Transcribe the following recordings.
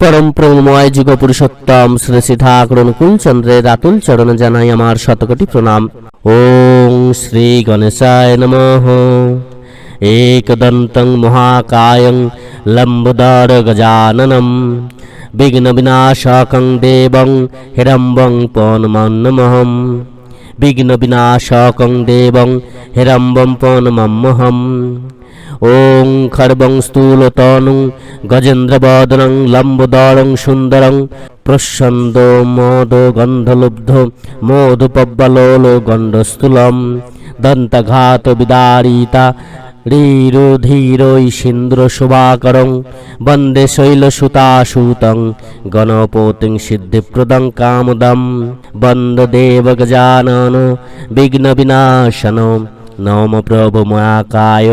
পরম প্রেমময় যুগ পুরুষোত্তম শ্রী শ্রী ঠাকুর অনুকূল চন্দ্রের আতুল চরণে জানাই আমার শতকোটি প্রণাম ওং শ্রী গণেশায় নমঃ एकदन्तं महाकायं लम्बोदरगजाननं विघ्नविनाशकं देवं हिरम्बं पौनमन्नमहम् विघ्नविनाशकं देवं हिरम्बं पौनमम्महम् ওং খর্বং স্থূলতনু গজেন্দ্রবদনং লম্বোদরং সুন্দরং প্রসন্দ মদ গন্ধলুব্ধ মধুপব্বলোল গণ্ডস্থূলম দন্তঘাত বিদারিতা ীরোধীরৈশিন্দ্রশুভাকরং বন্দে শৈলসুতাসূতং গণপতিং সিদ্ধিপ্রদং কামদম বন্দ বিঘ্নবিনাশনম নম প্রভু মহাকায়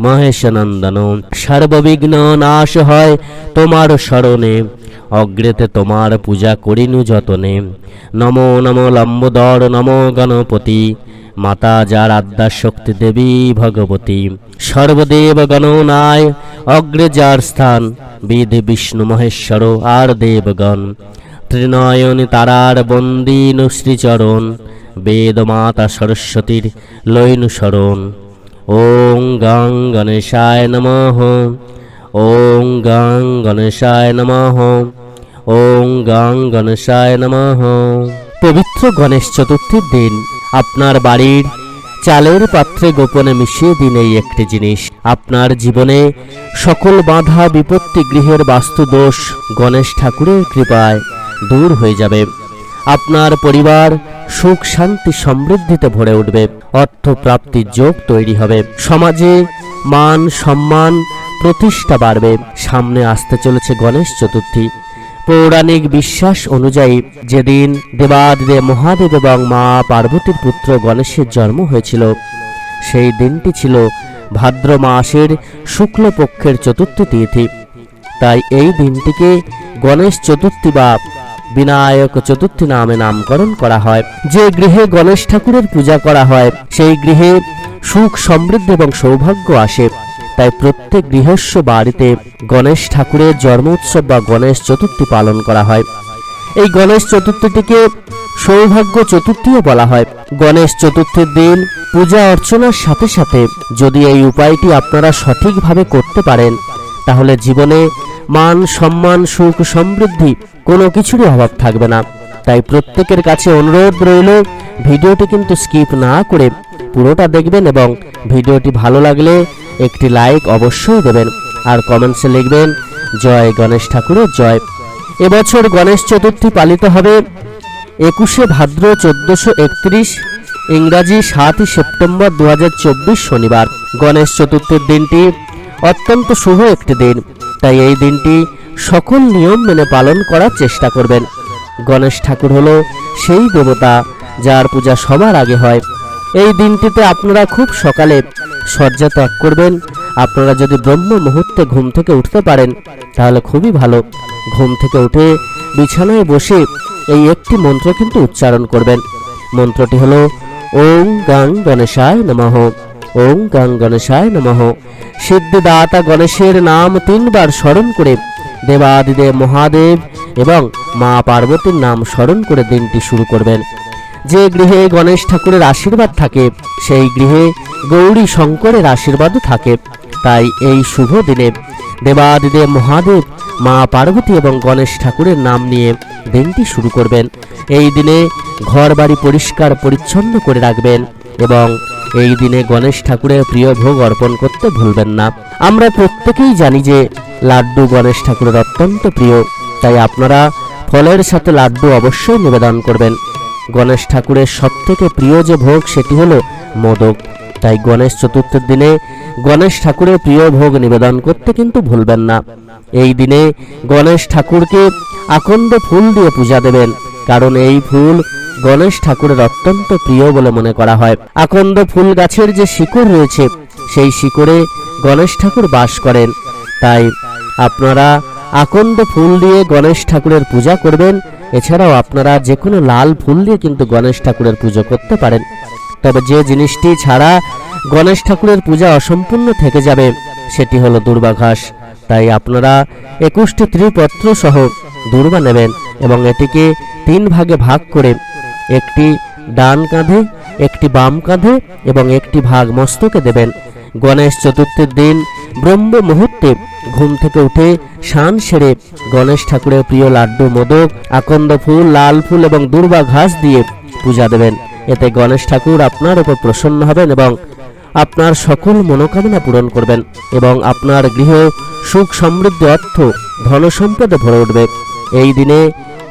মহেশনন্দন সর্ববিঘ্ন নাশ হয় তোমার স্মরণে অগ্রেতে তোমার পূজা করিনু যতনে। নমো নমো লম্বোদর, নমো গণপতি। মাতা যার আদ্যা শক্তি দেবী ভগবতী। সর্বদেব গণনায় অগ্রে যার স্থান। বিধি বিষ্ণু মহেশ্বর, আর দেবগণ। ত্রিনয়ন তারার বন্দিনু শ্রীচরণ বেদ মাতা সরস্বতীর লৈনু শরণ। ওং গাং গণেশায় নমঃ। ওং গাং গণেশায় নমঃ। ওং গাং গণেশায় নমঃ। পবিত্র গণেশ চতুর্থীর দিন আপনার বাড়ির চালের পাত্রে গোপনে মিশিয়ে দিন এই একটি জিনিস। আপনার জীবনে সকল বাধা বিপত্তি গৃহের বাস্তুদোষ গণেশ ঠাকুরের কৃপায় দূর হয়ে যাবে। আপনার পরিবার সুখ, শান্তি সমৃদ্ধিতে ভরে উঠবে। অর্থ প্রাপ্তির যোগ তৈরি হবে। সমাজে মান, সম্মান, প্রতিষ্ঠা বাড়বে। সামনে আসতে চলেছে গণেশ চতুর্থী। পৌরাণিক বিশ্বাস অনুযায়ী যেদিন দেবাদিদেব মহাদেব এবং মা পার্বতীর পুত্র গণেশের জন্ম হয়েছিল, সেই দিনটি ছিল ভাদ্র মাসের শুক্লপক্ষের চতুর্থ তিথি। তাই এই দিনটিকে গণেশ চতুর্থী বা বিনায়ক চতুর্থী নামে নামকরণ করা হয়। যে গৃহে গণেশ ঠাকুরের পূজা করা হয়, সেই গৃহে সুখ, সমৃদ্ধি এবং সৌভাগ্য আসে। তাই প্রত্যেক গৃহস্ব বাড়িতে গণেশ ঠাকুরের জন্ম উৎসব বা গণেশ চতুর্থী পালন করা হয়। এই গণেশ চতুর্থীটিকে সৌভাগ্য চতুর্থীও বলা হয়। গণেশ চতুর্থীর দিন পূজা অর্চনার সাথে সাথে যদি এই উপায়টি আপনারা সঠিকভাবে করতে পারেন, তাহলে জীবনে মান, সম্মান, সুখ, সমৃদ্ধি কোনো কিছুরই অভাব থাকবে না। তাই প্রত্যেকের কাছে অনুরোধ রইল, ভিডিওটি কিন্তু স্কিপ না করে পুরোটা দেখবেন এবং ভিডিওটি ভালো লাগলে একটি লাইক অবশ্যই দেবেন আর কমেন্টসে লিখবেন, জয় গণেশ ঠাকুরের জয়। এবছর গণেশ চতুর্থী পালিত হবে একুশে ভাদ্র চোদ্দশো একত্রিশ, ইংরাজি সাতই সেপ্টেম্বর দু হাজার চব্বিশ শনিবার। গণেশ চতুর্থীর দিনটি অত্যন্ত শুভ একটি দিন। তাই এই দিনটি সকল নিয়ম মেনে পালন করার চেষ্টা করবেন। গণেশ ঠাকুর হলো সেই দেবতা যার পূজা সবার আগে হয়। এই দিনটিতে আপনারা খুব সকালে শয্যা ত্যাগ করবেন। আপনারা যদি ব্রহ্ম মুহূর্তে ঘুম থেকে উঠতে পারেন, তাহলে খুবই ভালো। ঘুম থেকে উঠে বিছানায় বসে এই একটি মন্ত্র কিন্তু উচ্চারণ করবেন। মন্ত্রটি হলো, ওং গাং গণেশায় নমঃ। ওং গাং গণেশায় নমঃ। সিদ্ধিদাতা গণেশের নাম তিনবার স্মরণ করে দেবাদিদেব মহাদেব এবং মা পার্বতীর নাম স্মরণ করে দিনটি শুরু করবেন। যে গৃহে গণেশ ঠাকুরের আশীর্বাদ থাকে, সেই গৃহে গৌরী শঙ্করের আশীর্বাদও থাকে। তাই এই শুভ দিনে দেবাদিদেব মহাদেব, মা পার্বতী এবং গণেশ ঠাকুরের নাম নিয়ে দিনটি শুরু করবেন। এই দিনে ঘর বাড়ি পরিষ্কার পরিচ্ছন্ন করে রাখবেন এবং এই দিনে গণেশ ঠাকুরের প্রিয় ভোগ অর্পণ করতে ভুলবেন না। আমরা প্রত্যেকেই জানি যে লাড্ডু গণেশ ঠাকুরের অত্যন্ত প্রিয়, তাই আপনারা ফলের সাথে লাড্ডু অবশ্যই নিবেদন করবেন। গণেশ ঠাকুরের সবথেকে প্রিয় যে ভোগ সেটি হলো মোদক। তাই গণেশ চতুর্থের দিনে গণেশ ঠাকুরের প্রিয় ভোগ নিবেদন করতে কিন্তু ভুলবেন না। এই দিনে গণেশ ঠাকুরকে আকন্দ ফুল দিয়ে পূজা দেবেন, কারণ এই ফুল গণেশ ঠাকুরের অত্যন্ত প্রিয় বলে মনে করা হয়। আকন্দ ফুল গাছের যে শিকড় রয়েছে, সেই শিকড়ে গণেশ ঠাকুর বাস করেন। তাই আপনারা আকন্দ ফুল দিয়ে গণেশ ঠাকুরের পূজা করবেন। এছাড়াও আপনারা যে কোনো লাল ফুল দিয়ে কিন্তু গণেশ ঠাকুরের পুজো করতে পারেন। তবে যে জিনিসটি ছাড়া গণেশ ঠাকুরের পূজা অসম্পূর্ণ থেকে যাবে, সেটি হলো দুর্বাঘাস তাই আপনারা একুশটি ত্রিপত্র সহ দুর্বা নেবেন এবং এটিকে তিন ভাগে ভাগ করে একটি ডান কাঁধে, একটি বাম কাঁধে এবং একটি ভাগ মস্তকে দেবেন। গণেশ চতুর্থীর দিন ব্রহ্ম মুহূর্তে ঘুম থেকে উঠে শান সেরে গণেশ ঠাকুরের প্রিয় লাড্ডু, মোদক, আকন্দ ফুল, লাল ফুল এবং দুর্বা ঘাস দিয়ে পূজা দেবেন। এতে গণেশ ঠাকুর আপনার উপর প্রসন্ন হবেন এবং আপনার সকল মনোকামনা পূরণ করবেন এবং আপনার গৃহ সুখ সমৃদ্ধি অর্থ ধন সম্পদে ভরে উঠবে। এই দিনে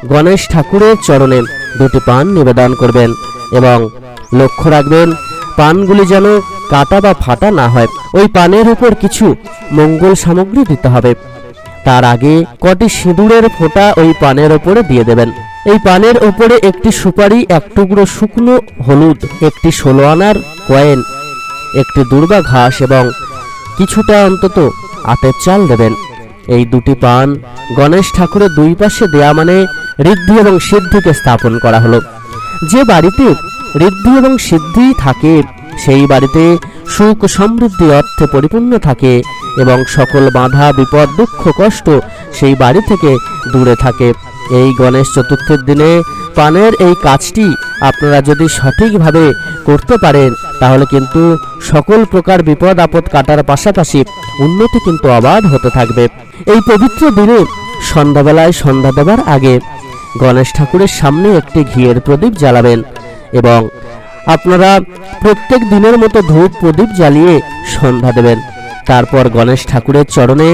গণেশ ঠাকুরের চরণে দুটি পান নিবেদন করবেন এবং লক্ষ্য রাখবেন, পানগুলি যেন কাটা বা ফাটা না হয়। ওই পানের উপর কিছু মঙ্গল সামগ্রী দিতে হবে। তার আগে কটি সিঁদুরের ফোঁটা ওই পানের ওপরে দিয়ে দেবেন। এই পানের ওপরে একটি সুপারি, এক টুকরো শুকনো হলুদ, একটি ষোলো আনার কয়েন, একটি দুর্বা ঘাস এবং কিছুটা অন্তত আতের চাল দেবেন। এই দুটি পান গণেশ ঠাকুরের দুই পাশে দেয়া মানে ঋদ্ধি এবং সিদ্ধিকে স্থাপন করা হলো। যে বাড়িতে ঋদ্ধি এবং সিদ্ধি থাকে, সেই বাড়িতে সুখ সমৃদ্ধি, অর্থে পরিপূর্ণ থাকে এবং সকল বাধা, বিপদ, দুঃখ, কষ্ট সেই বাড়ি থেকে দূরে থাকে। এই গণেশ চতুর্থীর দিনে পানের এই কাজটি আপনারা যদি সঠিকভাবে করতে পারেন, তাহলে কিন্তু সকল প্রকার বিপদ, আপদ কাটার পাশাপাশি উন্নতি কিন্তু অবাধ হতে থাকবে। এই পবিত্র দিনে সন্ধ্যাবেলায় সন্ধ্যা দেবার আগে গণেশ ঠাকুরের সামনে একটি ঘিয়ের প্রদীপ জ্বালাবেন এবং আপনারা প্রত্যেক দিনের মতো ধূপ প্রদীপ জ্বালিয়ে সন্ধ্যা দেবেন। তারপর গণেশ ঠাকুরের চরণে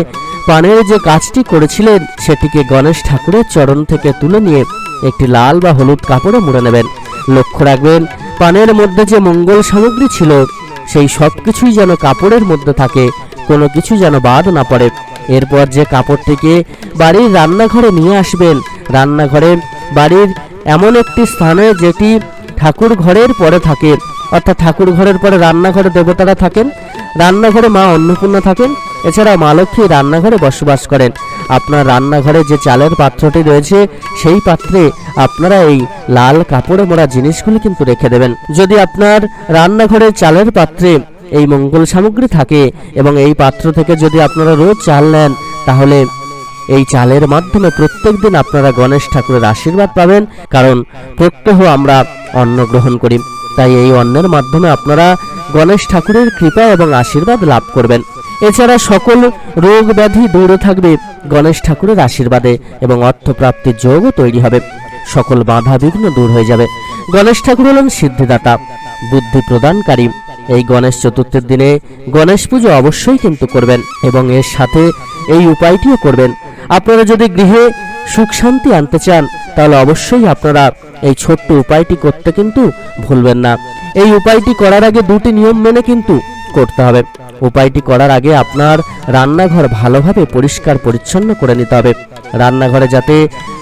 পানের যে কাজটি করেছিলেন, সেটিকে গণেশ ঠাকুরের চরণ থেকে তুলে নিয়ে একটি লাল বা হলুদ কাপড়ে মুড়ে নেবেন। লক্ষ্য রাখবেন, পানের মধ্যে যে মঙ্গল সামগ্রী ছিল, সেই সব কিছুই যেন কাপড়ের মধ্যে থাকে, কোনো কিছু যেন বাদ না পড়ে। এরপর যে কাপড়টিকে বাড়ির রান্নাঘরে নিয়ে আসবেন, রান্নাঘরে বাড়ির এমন একটি স্থানে যেটি ঠাকুর ঘরের পরে থাকে। অর্থাৎ ঠাকুর ঘরের পরে রান্নাঘরে দেবতারা থাকেন, রান্নাঘরে মা অন্নপূর্ণা থাকেন এছাড়া মা লক্ষ্মী রান্নাঘরে বসবাস করেন। আপনার রান্নাঘরে যে চালের পাত্রটি রয়েছে, সেই পাত্রে আপনারা এই লাল কাপড়ে মোড়া জিনিসগুলি কিন্তু রেখে দেবেন। যদি আপনার রান্নাঘরের চালের পাত্রে এই মঙ্গল সামগ্রী থাকে এবং এই পাত্র থেকে যদি আপনারা রোজ চাল নেন, তাহলে এই চালের মাধ্যমে প্রত্যেক দিন আপনারা গণেশ ঠাকুরের আশীর্বাদ পাবেন, কারণ প্রত্যহ আমরা অন্ন গ্রহণ করি। তাই এই অন্নের মাধ্যমে আপনারা গণেশ ঠাকুরের কৃপা এবং আশীর্বাদ লাভ করবেন। এছাড়া সকল রোগ ব্যাধি দূরে থাকবে গণেশ ঠাকুরের আশীর্বাদে এবং অর্থপ্রাপ্তির যোগও তৈরি হবে। সকল বাধা বিঘ্ন দূর হয়ে যাবে। গণেশ ঠাকুর হলেন সিদ্ধিদাতা, বুদ্ধি প্রদানকারী। এই গণেশ চতুর্থীর দিনে গণেশ পুজো অবশ্যই কিন্তু করবেন এবং এর সাথে এই উপায়টিও করবেন। আপনারা যদি গৃহে সুখ শান্তি আনতে চান, তাহলে অবশ্যই আপনারা এই ছোট্ট উপায়টি করতে কিন্তু ভুলবেন না। এই উপায়টি করার আগে দুটি নিয়ম মেনে কিন্তু করতে হবে। উপায়টি করার আগে আপনার রান্নাঘর ভালোভাবে পরিষ্কার পরিচ্ছন্ন করে নিতে হবে। রান্নাঘরে যাতে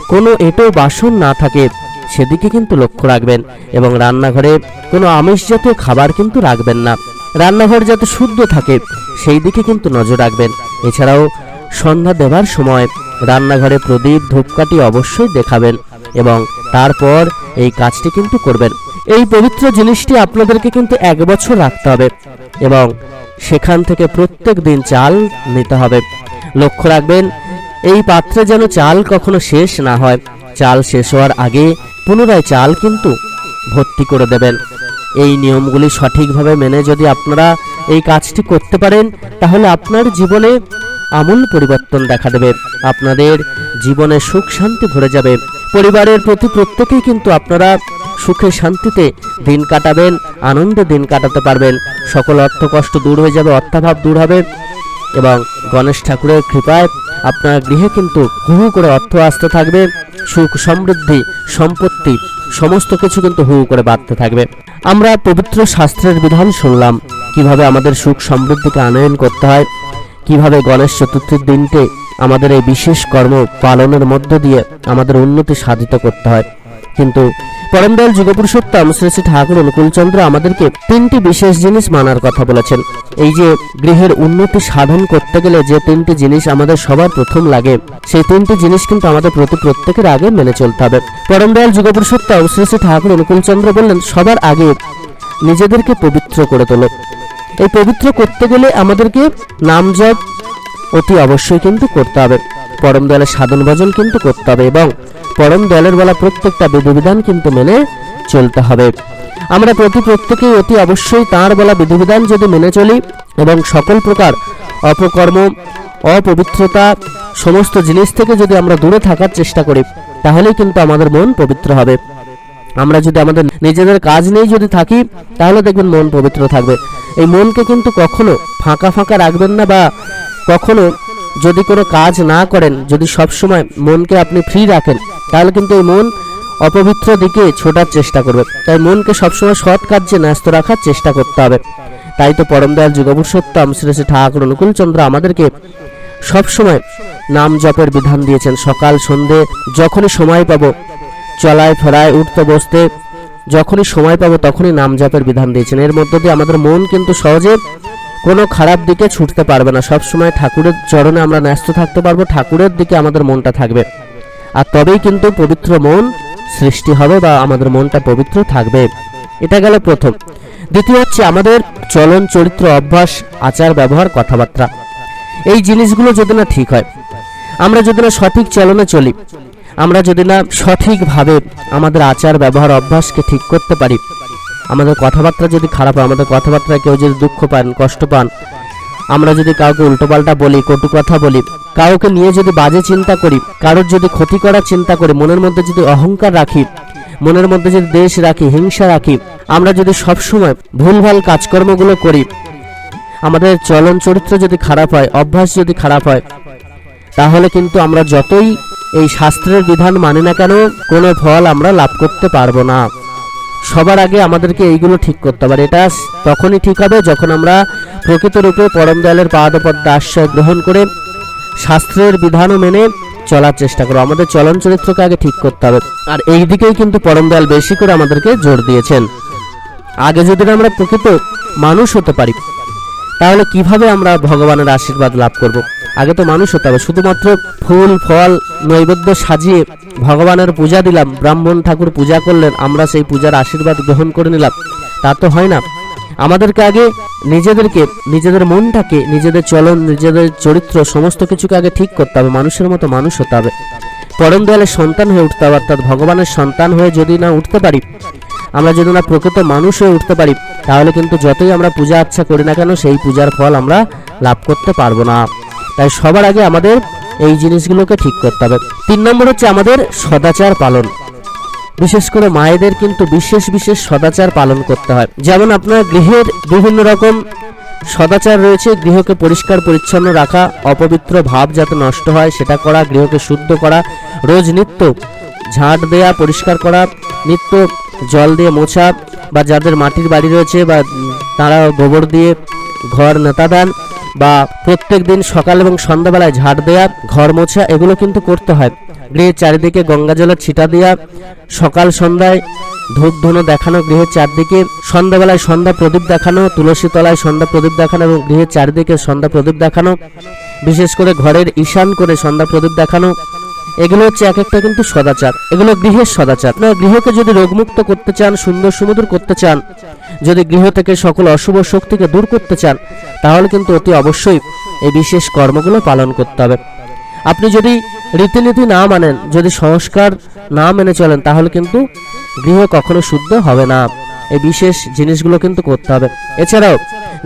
কোনো এঁটো বাসন না থাকে সেদিকে কিন্তু লক্ষ্য রাখবেন এবং রান্নাঘরে কোনো আমিষ জাতীয় খাবার কিন্তু রাখবেন না। রান্নাঘর যাতে শুদ্ধ থাকে সেই দিকে কিন্তু নজর রাখবেন। এছাড়াও সন্ধ্যা দেবার সময় রান্নাঘরে প্রদীপ, ধূপকাঠি অবশ্যই দেখাবেন এবং তারপর এই কাজটি কিন্তু করবেন। এই পবিত্র জিনিসটি আপনাদেরকে কিন্তু এক বছর রাখতে হবে এবং সেখান থেকে প্রত্যেক দিন চাল নিতে হবে। লক্ষ্য রাখবেন, এই পাত্রে যেন চাল কখনো শেষ না হয়। চাল শেষ হওয়ার আগে পুনরায় চাল কিন্তু ভর্তি করে দেবেন। এই নিয়মগুলি সঠিকভাবে মেনে যদি আপনারা এই কাজটি করতে পারেন, তাহলে আপনার জীবনে আমূল পরিবর্তন দেখা দেবে। আপনাদের জীবনে সুখ শান্তি ভরে যাবে। পরিবারের প্রতি প্রত্যেকেই কিন্তু আপনারা সুখে শান্তিতে দিন কাটাবেন, আনন্দে দিন কাটাতে পারবেন। সকল অর্থ কষ্ট দূর হয়ে যাবে, অর্থাভাব দূর হবে এবং গণেশ ঠাকুরের কৃপায় আপনার গৃহে কিন্তু হু হু করে অর্থ আসতে থাকবে। সুখ, সমৃদ্ধি, সম্পত্তি, সমস্ত কিছু কিন্তু হু করে বাড়তে থাকবে। আমরা পবিত্র শাস্ত্রের বিধান শুনলাম, কীভাবে আমাদের সুখ, সমৃদ্ধিকে আনয়ন করতে হয়, কীভাবে গণেশ চতুর্থীর দিনকে আমাদের এই বিশেষ কর্ম পালনের মধ্য দিয়ে আমাদের উন্নতি সাধিত করতে হয়। কিন্তু পরমদয়াল যুগপুরুষোত্তম শ্রী শ্রী ঠাকুর অনুকূলচন্দ্র আমাদেরকে তিনটি বিশেষ জিনিস মানার কথা বলেছেন। এই যে গৃহের উন্নতি সাধন করতে গেলে যে তিনটি জিনিস আমাদের সবার প্রথম লাগে, সেই তিনটি জিনিস কিন্তু আমাদের প্রতি প্রত্যেকের আগে মেনে চলতে হবে। পরমদয়াল যুগপুরুষোত্তম শ্রী শ্রী ঠাকুর অনুকূলচন্দ্র বললেন, সবার আগে নিজেদেরকে পবিত্র করে তোলো। এই পবিত্র করতে গেলে আমাদেরকে নাম জপ অতি অবশ্যই কিন্তু করতে হবে। পরম দয়ালের সাধন ভজন কিন্তু করতে হবে এবং পরম দয়ালের বলা প্রত্যেকটা বিধিবিধান কিন্তু মেনে চলতে হবে। আমরা প্রতি প্রত্যেকেই অতি অবশ্যই তার বলা বিধিবিধান যদি মেনে চলি এবং সকল প্রকার অপকর্ম, অপবিত্রতা সমস্ত জিনিস থেকে যদি আমরা দূরে থাকার চেষ্টা করি, তাহলেই কিন্তু আমাদের মন পবিত্র হবে। আমরা যদি আমাদের নিজেদের কাজ নেই যদি থাকি, তাহলে দেখবেন মন পবিত্র থাকবে। এই মনকে কিন্তু কখনো ফাঁকা ফাঁকা রাখবেন না বা কখনো যদি কোনো কাজ না করেন, যদি সব সময় মনকে আপনি ফ্রি রাখেন, তাহলে কিন্তু এই মন অপবিত্র দিকে ছোটার চেষ্টা করবে। তাই মনকে সবসময় সৎ কার্যে ন্যস্ত রাখার চেষ্টা করতে হবে। তাই তো পরম দয়াল যুগপুরুষোত্তম শ্রী শ্রী ঠাকুর অনুকূল চন্দ্র আমাদেরকে সবসময় নাম জপের বিধান দিয়েছেন। সকাল, সন্ধে, যখনই সময় পাবো, চলায় ফেরায়, উঠতে, বসতে, যখনই সময় পাবো, তখনই নাম জপের বিধান দিয়েছেন। এর মধ্য দিয়ে আমাদের মন কিন্তু সহজে কোনো খারাপ দিকে ছুটতে পারবে না। সব সময় ঠাকুরের চরণে আমরা ন্যস্ত থাকতে পারব, ঠাকুরের দিকে আমাদের মনটা থাকবে। আর তবেই কিন্তু পবিত্র মন সৃষ্টি হবে বা আমাদের মনটা পবিত্র থাকবে। এটা গেল প্রথম। দ্বিতীয় হচ্ছে আমাদের চলন চরিত্র, অভ্যাস, আচার, ব্যবহার, কথাবার্তা। এই জিনিসগুলো যদি না ঠিক হয়, আমরা যদি না সঠিক চলনে চলি, আমরা যদি না সঠিকভাবে আমাদের আচার, ব্যবহার, অভ্যাসকে ঠিক করতে পারি আমাদের কথাবার্তা যদি খারাপ হয়, আমাদের কথাবার্তায় কেউ যদি দুঃখ পান, কষ্ট পান, আমরা যদি কাউকে উল্টোপাল্টা বলি, কটু কথা বলি, কাউকে নিয়ে যদি বাজে চিন্তা করি, কারোর যদি ক্ষতি করার চিন্তা করি, মনের মধ্যে যদি অহংকার রাখি, মনের মধ্যে যদি দেশ রাখি, হিংসা রাখি, আমরা যদি সবসময় ভুলভাল কাজকর্মগুলো করি, আমাদের চলন চরিত্র যদি খারাপ হয়, অভ্যাস যদি খারাপ হয়, তাহলে কিন্তু আমরা যতই এই শাস্ত্রের বিধান মানি না কেন, কোনো ফল আমরা লাভ করতে পারব না। সবার আগে আমাদেরকে এইগুলো ঠিক করতে হবে। আর এটা তখনই ঠিক হবে যখন আমরা প্রকৃত রূপে পরম দয়ালের পাদপদ্ম আশ্রয় গ্রহণ করে শাস্ত্রের বিধানও মেনে চলার চেষ্টা করো আমাদের চলন চরিত্রকে আগে ঠিক করতে হবে। আর এই দিকেই কিন্তু পরম দয়াল বেশি করে আমাদেরকে জোর দিয়েছেন। আগে যদি আমরা প্রকৃত মানুষ হতে পারি, তাহলে কীভাবে আমরা ভগবানের আশীর্বাদ লাভ করব? আগে তো মানুষ হতে হবে। শুধুমাত্র ফুল, ফল, নৈবেদ্য সাজিয়ে ভগবানের পূজা দিলাম, ব্রাহ্মণ ঠাকুর পূজা করলেন, আমরা সেই পূজার আশীর্বাদ গ্রহণ করে নিলাম। তা তো হয় না। আমাদেরকে আগে নিজেদেরকে, নিজেদের মনটাকে, নিজেদের চলন, নিজেদের চরিত্র, সমস্ত কিছুকে আগে ঠিক করতে হবে। মানুষের মতো মানুষ হতে হবে। পরম দয়ালের সন্তান হয়ে উঠতে হবে, অর্থাৎ ভগবানের সন্তান হয়ে যদি না উঠতে পারি, আমরা যদি না প্রকৃত মানুষ হয়ে উঠতে পারি, তাহলে কিন্তু যতই আমরা পূজা আচ্ছা করি না কেন, সেই পূজার ফল আমরা লাভ করতে পারব না। তাই সবার আগে আমাদের এই জিনিসগুলোকে ঠিক করতে হবে। তিন নম্বর হচ্ছে আমাদের সদাচার পালন। বিশেষ করে মায়েদের কিন্তু বিশেষ বিশেষ সদাচার পালন করতে হয়। যেমন আপনার গৃহের বিভিন্ন রকম সদাচার রয়েছে, গৃহকে পরিষ্কার পরিচ্ছন্ন রাখা, অপবিত্র ভাব যাতে নষ্ট হয়, সেটা করা, গৃহকে শুদ্ধ করা, রোজ নিত্য ঝাঁট দেয়া, পরিষ্কার করা, নিত্য জল দিয়ে মোছা, বা যাদের মাটির বাড়ি রয়েছে বা তারা গোবর দিয়ে ঘর নেতা দেন বা প্রত্যেক দিন সকাল এবং সন্ধ্যাবেলায় ঝাড় দেয়া, ঘর মোছা, এগুলো কিন্তু করতে হয়। গৃহের চারিদিকে গঙ্গা জলের ছিটা দেওয়া সকাল সন্ধ্যায় ধূপ ধুনো দেখানো, গৃহের চারদিকে সন্ধ্যাবেলায় সন্ধ্যা প্রদীপ দেখানো, তুলসী তলায় সন্ধ্যা প্রদীপ দেখানো এবং গৃহের চারিদিকে সন্ধ্যা প্রদীপ দেখানো, বিশেষ করে ঘরের ঈশান করে সন্ধ্যা প্রদীপ দেখানো এগুলো হচ্ছে এক একটা কিন্তু সদাচার। এগুলো গৃহের সদাচার। আপনার গৃহকে যদি রোগমুক্ত করতে চান, সুন্দর সুমধুর করতে চান, যদি গৃহ থেকে সকল অশুভ শক্তিকে দূর করতে চান, তাহলে কিন্তু অতি অবশ্যই এই বিশেষ কর্মগুলো পালন করতে হবে। আপনি যদি রীতিনীতি না মানেন, যদি সংস্কার না মেনে চলেন, তাহলে কিন্তু গৃহ কখনো শুদ্ধ হবে না। এই বিশেষ জিনিসগুলো কিন্তু করতে হবে। এছাড়াও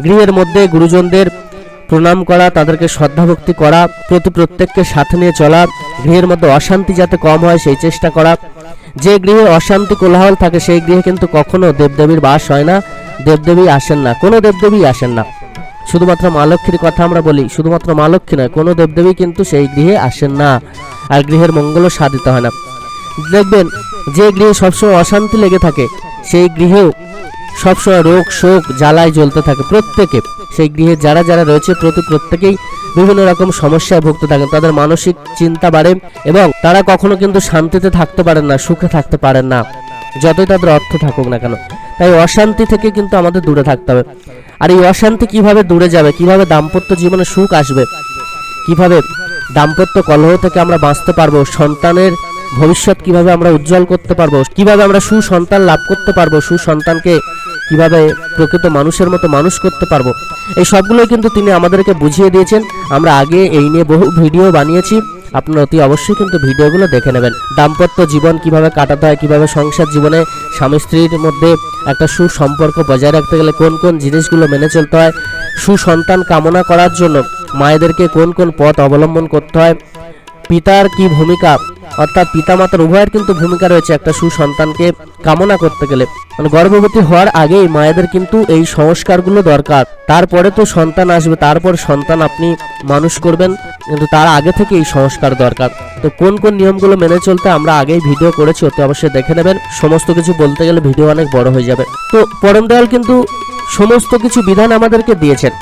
গৃহের মধ্যে গুরুজনদের প্রণাম করা, তাদেরকে শ্রদ্ধা ভক্তি করা, প্রতি প্রত্যেককে সাথে নিয়ে চলা, গৃহের মধ্যে অশান্তি যাতে কম হয় সেই চেষ্টা করা। যে গৃহে অশান্তি কোলাহল থাকে, সেই গৃহে কিন্তু কখনো দেবদেবীর বাস হয় না, দেবদেবী আসেন না, কোনো দেবদেবী আসেন না। শুধুমাত্র মা লক্ষ্মীর কথা আমরা বলি, শুধুমাত্র মা লক্ষ্মী নয়, কোনো দেবদেবী কিন্তু সেই গৃহে আসেন না, আর গৃহের মঙ্গলও সাধিত হয় না। দেখবেন, যে গৃহে সবসময় অশান্তি লেগে থাকে, সেই গৃহেও সবসময় রোগ, শোক, জ্বালায় জ্বলতে থাকে প্রত্যেকে। সেই গৃহে যারা যারা রয়েছে প্রতি প্রত্যেকেই বিভিন্ন রকম সমস্যায় ভুগতে থাকেন। তাদের মানসিক চিন্তা বাড়ে এবং তারা কখনো কিন্তু শান্তিতে থাকতে পারেন না, সুখে থাকতে পারেন না। যতই তাদের অর্থ থাকুক না কেন। তাই অশান্তি থেকে কিন্তু আমাদের দূরে থাকতে হবে। আর এই অশান্তি কীভাবে দূরে যাবে? কীভাবে দাম্পত্য জীবনে সুখ আসবে? কীভাবে দাম্পত্য কলহ থেকে আমরা বাঁচতে পারব? সন্তানের ভবিষ্যৎ কীভাবে আমরা উজ্জ্বল করতে পারব? কীভাবে আমরা সুসন্তান লাভ করতে পারব? সুসন্তানকে কীভাবে প্রকৃত মানুষের মতো মানুষ করতে পারব? এই সবগুলোই কিন্তু তিনি আমাদেরকে বুঝিয়ে দিয়েছেন। আমরা আগে এই নিয়ে বহু ভিডিও বানিয়েছি। আপনারা অতি অবশ্যই কিন্তু ভিডিওগুলো দেখে নেবেন। দাম্পত্য জীবন কীভাবে কাটাতে হয়, কীভাবে সংসার জীবনে স্বামী স্ত্রীর মধ্যে একটা সুসম্পর্ক বজায় রাখতে গেলে কোন কোন জিনিসগুলো মেনে চলতে হয়, সুসন্তান কামনা করার জন্য মায়েদেরকে কোন কোন পথ অবলম্বন করতে হয় পিতার কি ভূমিকা? অর্থাৎ পিতামাতার, উভয়ের কিন্তু ভূমিকা রয়েছে একটা সুসন্তানকে কামনা করতে গেলে। মানে গর্ভবতী হওয়ার আগেই মায়েদের কিন্তু এই সংস্কারগুলো দরকার। তারপরে তো সন্তান আসবে, তারপর সন্তান আপনি মানুষ করবেন, কিন্তু তার আগে থেকে এই সংস্কার দরকার। তো কোন কোন নিয়মগুলো মেনে চলতে আমরা আগেই ভিডিও করেছি, অতি অবশ্যই দেখে নেবেন। সমস্ত কিছু বলতে গেলে ভিডিও অনেক বড় হয়ে যাবে। তো পরম দয়াল কিন্তু সমস্ত কিছু বিধান আমাদেরকে দিয়েছেন।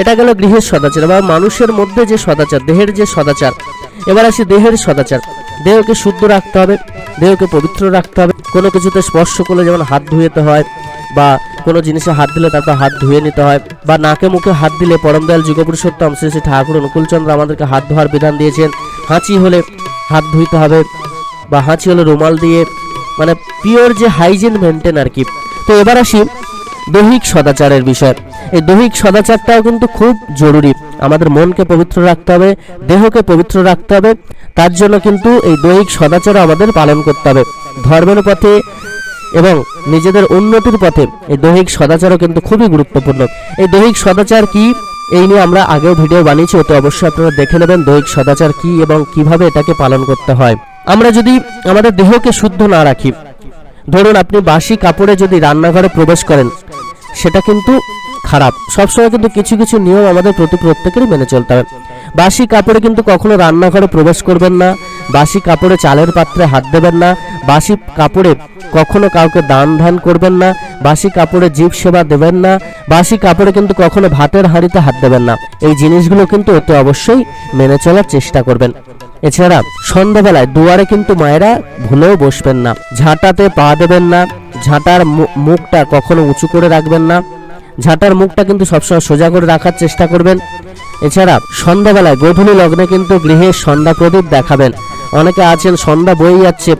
এটা গেল গৃহের সদাচার, বা মানুষের মধ্যে যে সদাচার, দেহের যে সদাচার। এবার আসি দেহের সদাচার। দেহকে শুদ্ধ রাখতে হবে, দেহকে পবিত্র রাখতে হবে। কোনো কিছুতে স্পর্শ করলে যেমন হাত ধুয়েতে হয়, বা কোনো জিনিসে হাত দিলে তারপর হাত ধুয়ে নিতে হয়, বা নাকে মুখে হাত দিলে পরম দয়াল যুগপুরুষোত্তম শ্রী শ্রী ঠাকুর অনুকূলচন্দ্র আমাদেরকে হাত ধোয়ার বিধান দিয়েছেন। হাঁচি হলে হাত ধুইতে হবে, বা হাঁচি হলে রুমাল দিয়ে মানে পিওর যে হাইজিন মেনটেন আর কি। তো এবার আসি দৈহিক সদাচারের বিষয়। এই দৈহিক সদাচারটাও কিন্তু খুব জরুরি। আমাদের মনকে পবিত্র রাখতে হবে, দেহকে পবিত্র রাখতে হবে, তার জন্য কিন্তু এই দৈহিক সদাচারও আমাদের পালন করতে হবে। ধর্মের পথে এবং নিজেদের উন্নতির পথে এই দৈহিক সদাচারও কিন্তু খুবই গুরুত্বপূর্ণ। এই দৈহিক সদাচার কি? এই নিয়ে আমরা আগেও ভিডিও বানিয়েছি, ওতে অবশ্যই আপনারা দেখে নেবেন দৈহিক সদাচার কি এবং কীভাবে এটাকে পালন করতে হয়। আমরা যদি আমাদের দেহকে শুদ্ধ না রাখি, ধরুন আপনি বাসি কাপড়ে যদি রান্নাঘরে প্রবেশ করেন, সেটা কিন্তু খারাপ। সবসময় কিন্তু কিছু কিছু নিয়ম আমাদের প্রতি প্রত্যেকেরই মেনে চলতে হবে। বাসি কাপড়ে কিন্তু কখনো রান্নাঘরে প্রবেশ করবেন না, বাসি কাপড়ে চালের পাত্রে হাত দেবেন না, বাসি কাপড়ে কখনো কাউকে দান ধ্যান করবেন না, বাসি কাপড়ে জীব সেবা দেবেন না, বাসি কাপড়ে কিন্তু কখনো ভাতের হাঁড়িতে হাত দেবেন না। এই জিনিসগুলো কিন্তু অতি অবশ্যই মেনে চলার চেষ্টা করবেন। এছাড়া সন্ধ্যাবেলায় দুয়ারে কিন্তু মায়েরা ভুলেও বসবেন না। ঝাঁটাতে পা দেবেন না, ঝাঁটার মুখটা কখনো উঁচু করে রাখবেন না ঝাঁটার মুখটা কিন্তু সবসময় সোজা করে রাখার চেষ্টা করবেন। এছাড়া সন্ধ্যাবেলায় গধূলি লগ্নে কিন্তু গৃহে সন্ধ্যা প্রদীপ দেখাবেন। অনেকে আছেন, সন্ধ্যা বয়ে যাচ্ছে,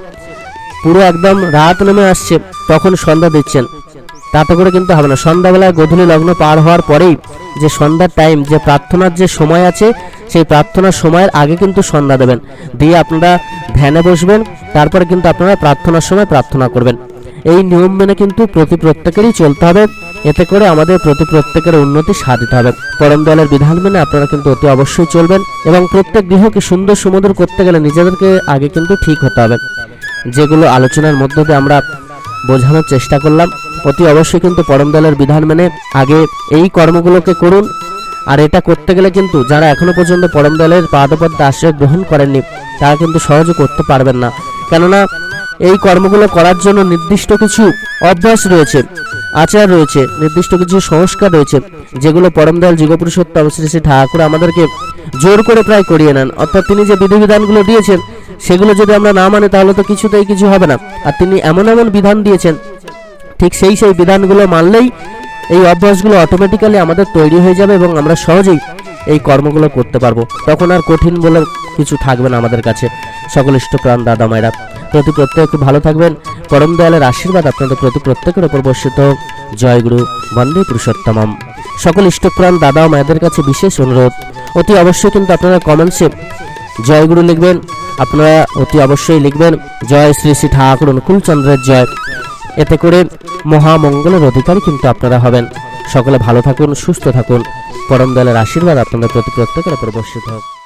পুরো একদম রাত নেমে আসছে, তখন সন্ধ্যা দিচ্ছেন। তাতে করে কিন্তু হবে না। সন্ধ্যাবেলায় গধূলি লগ্ন পার হওয়ার পরেই যে সন্ধ্যার টাইম, যে প্রার্থনার যে সময় আছে, সেই প্রার্থনার সময়ের আগে কিন্তু সন্ধ্যা দেবেন। দিয়ে আপনারা ধ্যানে বসবেন, তারপরে কিন্তু আপনারা প্রার্থনার সময় প্রার্থনা করবেন। এই নিয়ম মেনে কিন্তু প্রতি প্রত্যেকেরই চলতে হবে। এতে করে আমাদের প্রতি প্রত্যেকের উন্নতি সাধিত হবে। পরম দলের বিধান মেনে আপনারা কিন্তু অতি অবশ্যই চলবেন এবং প্রত্যেক গৃহকে সুন্দর সুমধুর করতে গেলে নিজেদেরকে আগে কিন্তু ঠিক হতে হবে। যেগুলো আলোচনার মধ্য দিয়ে আমরা বোঝানোর চেষ্টা করলাম, অতি অবশ্যই কিন্তু পরম দলের বিধান মেনে আগে এই কর্মগুলোকে করুন। আর এটা করতে গেলে কিন্তু যারা এখনও পর্যন্ত পরম দলের পাদপদ্মে আশ্রয় গ্রহণ করেননি, তারা কিন্তু সহজে করতে পারবেন না। কেননা এই কর্মগুলো করার জন্য নির্দিষ্ট কিছু অভ্যাস রয়েছে। আচার রয়েছে, নির্দিষ্ট কিছু সংস্কার রয়েছে, যেগুলো পরম দয়াল যুগপুরুষোত্তম শ্রী শ্রী ঠাকুর আমাদেরকে জোর করে প্রায় করিয়ে নেন। অর্থাৎ তিনি যে বিধিবিধানগুলো দিয়েছেন, সেগুলো যদি আমরা না মানি, তাহলে তো কিছুতেই কিছু হবে না। আর তিনি এমন এমন বিধান দিয়েছেন, ঠিক সেই সেই বিধানগুলো মানলেই এই অভ্যাসগুলো অটোমেটিক্যালি আমাদের তৈরি হয়ে যাবে এবং আমরা সহজেই এই কর্মগুলো করতে পারব। তখন আর কঠিন বলে কিছু থাকবে না আমাদের কাছে। সকল ইষ্টপ্রাণ দাদা মায়েরা। প্রতি প্রত্যেক ভালো থাকবেন। পরম দয়ালের আশীর্বাদ আপনাদের প্রতি প্রত্যেকের ওপর বর্ষিত হোক। জয় গুরু, বন্দে পুরুষোত্তমম। সকল ইষ্টপ্রাণ দাদা ও মায়েদের কাছে বিশেষ অনুরোধ। অতি অবশ্যই কিন্তু আপনারা কমেন্টসে জয় গুরু লিখবেন। আপনারা অতি অবশ্যই লিখবেন, জয় শ্রী শ্রী ঠাকুর অনুকূল চন্দ্রের জয়। এতে করে মহামঙ্গলের অধিকারী কিন্তু আপনারা হবেন। সকলে ভালো থাকুন, সুস্থ থাকুন। পরম দলের আশীর্বাদ আপনাদের প্রতি প্রত্যেকের উপর বর্ষিত হোক।